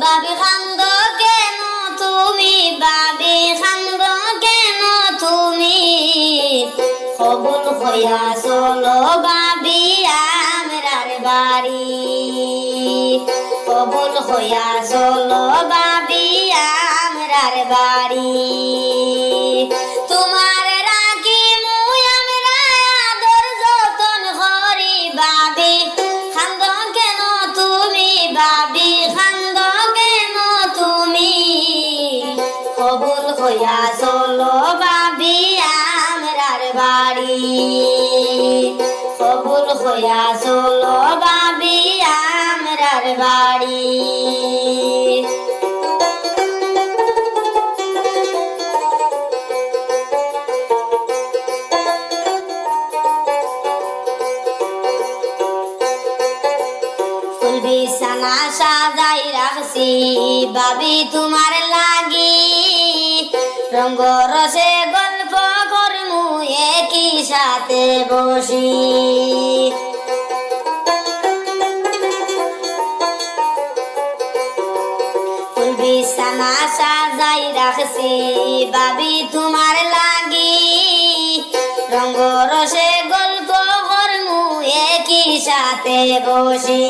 বাবে খান্দ কেন তুমি? বাবে খান্দ কেন তুমি? খবর হইয়া চলো বাবি, আমরার বাড়ি। খবর হইয়া চলো বাবি, আমরার বাড়ি। কবুল হইয়া চলো বাবি আমরার বাড়ি। বিছানা সাজাই রাখছি বাবি তোমার লাগি। রঙ্গ রসে গল্প করমু একই সাথে বসি। বিছানা সাজাই রাখছি বাবি তোমার লাগি। রঙ্গ রসে গল্প করমু একই সাথে বসি।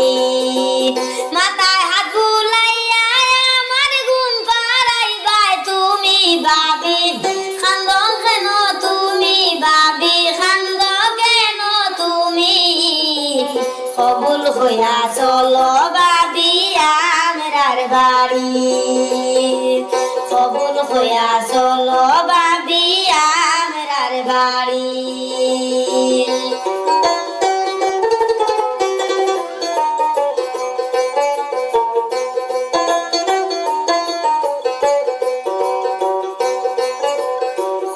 মাথায় হাত বুলাইয়া আমার ঘুম পাড়াই বাই তুমি বাবি খান্দ কেন তুমি বাবি খান্দ কেন তুমি? কবুল হইয়া চলো বাবি আমরার বাড়ি। হইয়া চলো বাবি আমরার বাড়ি।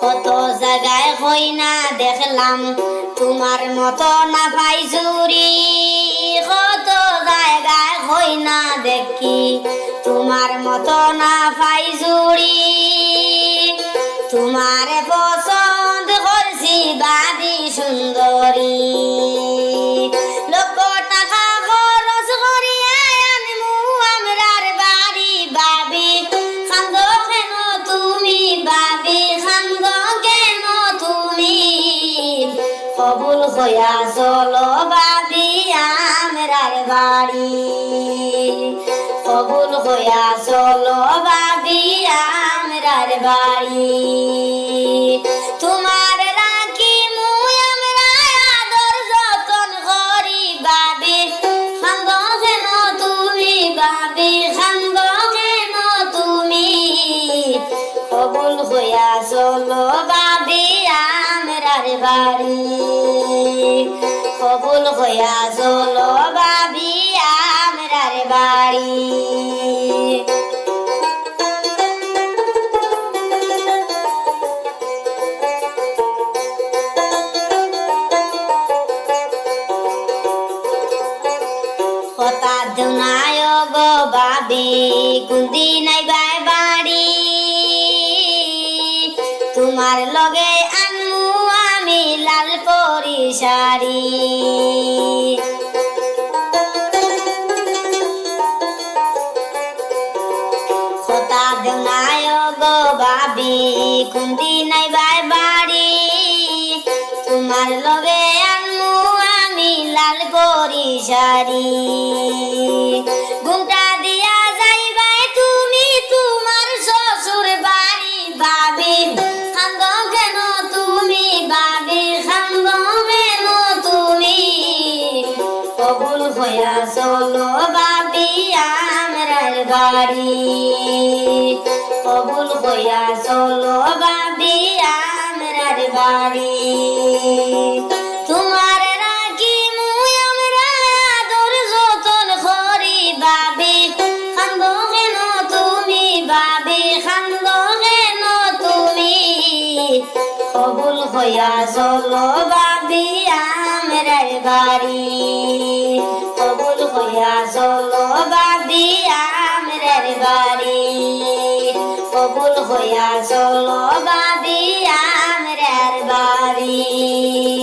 কত জায়গায় হই না দেখলাম, তোমার মতো না পাই চুরি কত জায়গায় হই না দেখি তোমার মতো না পাই জুড়ি। তোমার পছন্দ করছি বাবি সুন্দরী কবুল হইয়া চলো বাবি, আমরার বাড়ি। কবুল হইয়া চলো বাবি আমরার বাড়ি। তোমার রাখি মুই, আমরা আদর যতন করি বাবি। খান্দ কেন তুমি বাবি খান্দ কেন তুমি? কবুল হইয়া চলো গো বাবি কুন্দি নাই বাই বাড়ি। তোমার লগে আনমু আমি লাল পরি শাড়ি কথা দুনায় গো বাবি কুন্দি নাই বাই বাড়ি। তোমার লগে আনমু আমি লাল পরি শাড়ি হইয়া চলো বাবি আমরার বাড়ি। কবুল হইয়া চলো বাবি আমরার বাড়ি। তোমার রাখি মুই আমরা আদর যতন করি বাবি খান্দ কেন তুমি বাবি খান্দ কেন তুমি? কবুল হইয়া চলো বাবি আমরার বাড়ি। লইয়া চলো বাবি আমরের বাড়ি। কবুল হইয়া চলো বাবি বাড়ি।